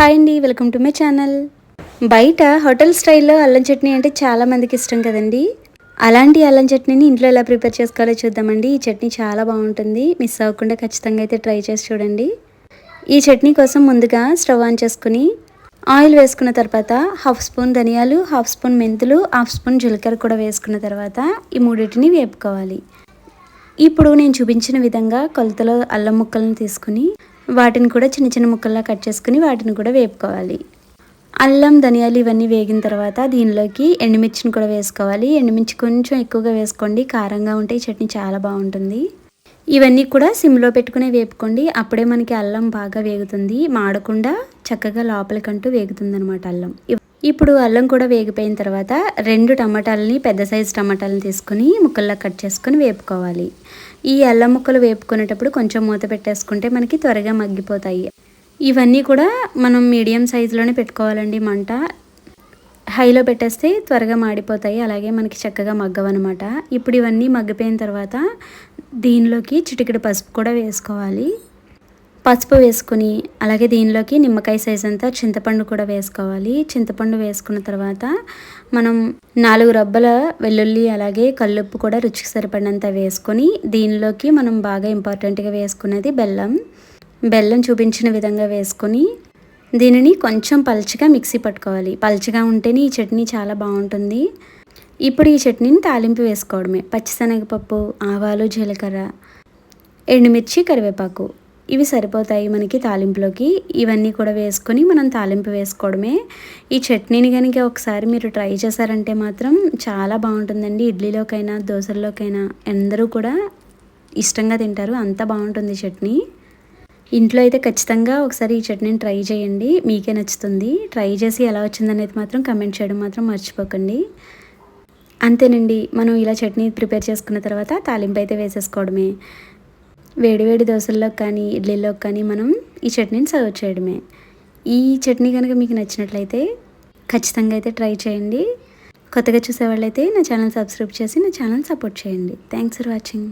Hi అండి welcome to my channel. బయట hotel స్టైల్లో అల్లం చట్నీ అంటే చాలా మందికి ఇష్టం కదండి. అలాంటి అల్లం చట్నీని ఇంట్లో ఎలా ప్రిపేర్ చేసుకోవాలో చూద్దామండి. ఈ చట్నీ చాలా బాగుంటుంది. మిస్ అవ్వకుండా ఖచ్చితంగా అయితే ట్రై చేసి చూడండి. ఈ చట్నీ కోసం ముందుగా స్టవ్ ఆన్ చేసుకుని ఆయిల్ వేసుకున్న తర్వాత హాఫ్ స్పూన్ ధనియాలు హాఫ్ స్పూన్ మెంతులు హాఫ్ స్పూన్ జీలకర్ర కూడా వేసుకున్న తర్వాత ఈ మూడింటిని వేపుకోవాలి. ఇప్పుడు నేను చూపించిన విధంగా కొలతలో అల్లం ముక్కలను తీసుకుని వాటిని కూడా చిన్న చిన్న ముక్కల్లా కట్ చేసుకుని వాటిని కూడా వేపుకోవాలి. అల్లం ధనియాలు ఇవన్నీ వేగిన తర్వాత దీనిలోకి ఎండుమిర్చిని కూడా వేసుకోవాలి. ఎండుమిర్చి కొంచెం ఎక్కువగా వేసుకోండి. కారంగా ఉంటే ఈ చట్నీ చాలా బాగుంటుంది. ఇవన్నీ కూడా సిమ్లో పెట్టుకునే వేపుకోండి. అప్పుడే మనకి అల్లం బాగా వేగుతుంది. మాడకుండా చక్కగా లోపలికంటూ వేగుతుంది అనమాట అల్లం. ఇప్పుడు అల్లం కూడా వేగిపోయిన తర్వాత రెండు టమాటాలని పెద్ద సైజు టమాటాలను తీసుకుని ముక్కల్లా కట్ చేసుకొని వేపుకోవాలి. ఈ అల్లం ముక్కలు వేపుకునేటప్పుడు కొంచెం మూత పెట్టేసుకుంటే మనకి త్వరగా మగ్గిపోతాయి. ఇవన్నీ కూడా మనం మీడియం సైజులోనే పెట్టుకోవాలండి మంట. హైలో పెట్టేస్తే త్వరగా మాడిపోతాయి అలాగే మనకి చక్కగా మగ్గవన్నమాట. ఇప్పుడు ఇవన్నీ మగ్గిపోయిన తర్వాత దీనిలోకి చిటికెడు పసుపు కూడా వేసుకోవాలి. పసుపు వేసుకుని అలాగే దీనిలోకి నిమ్మకాయ సైజ్ అంతా చింతపండు కూడా వేసుకోవాలి. చింతపండు వేసుకున్న తర్వాత మనం నాలుగు రబ్బల వెల్లుల్లి అలాగే కల్లుప్పు కూడా రుచికి సరిపడినంత వేసుకొని దీనిలోకి మనం బాగా ఇంపార్టెంట్గా వేసుకున్నది బెల్లం. బెల్లం చూపించిన విధంగా వేసుకొని దీనిని కొంచెం పల్చగా మిక్సీ పట్టుకోవాలి. పల్చగా ఉంటేనే ఈ చట్నీ చాలా బాగుంటుంది. ఇప్పుడు ఈ చట్నీని తాలింపు వేసుకోవడమే. పచ్చిశనగపప్పు ఆవాలు జీలకర్ర ఎండుమిర్చి కరివేపాకు. ఇవి సరిపోతాయి మనకి తాలింపులోకి. ఇవన్నీ కూడా వేసుకొని మనం తాలింపు వేసుకోవడమే. ఈ చట్నీని కనుక ఒకసారి మీరు ట్రై చేశారంటే మాత్రం చాలా బాగుంటుందండి. ఇడ్లీలోకైనా దోశల్లోకైనా అందరూ కూడా ఇష్టంగా తింటారు. అంత బాగుంటుంది చట్నీ. ఇంట్లో అయితే ఖచ్చితంగా ఒకసారి ఈ చట్నీని ట్రై చేయండి. మీకే నచ్చుతుంది. ట్రై చేసి ఎలా వచ్చిందనేది మాత్రం కమెంట్ చేయడం మాత్రం మర్చిపోకండి. అంతేనండి. మనం ఇలా చట్నీ ప్రిపేర్ చేసుకున్న తర్వాత తాలింపు అయితే వేసేసుకోవడమే. వేడివేడి దోశల్లో కానీ ఇడ్లీలో కానీ మనం ఈ చట్నీని సర్వ్ చేయడమే. ఈ చట్నీ కనుక మీకు నచ్చినట్లయితే ఖచ్చితంగా అయితే ట్రై చేయండి. కొత్తగా చూసేవాళ్ళైతే నా ఛానల్ సబ్స్క్రైబ్ చేసి నా ఛానల్ సపోర్ట్ చేయండి. Thanks for watching.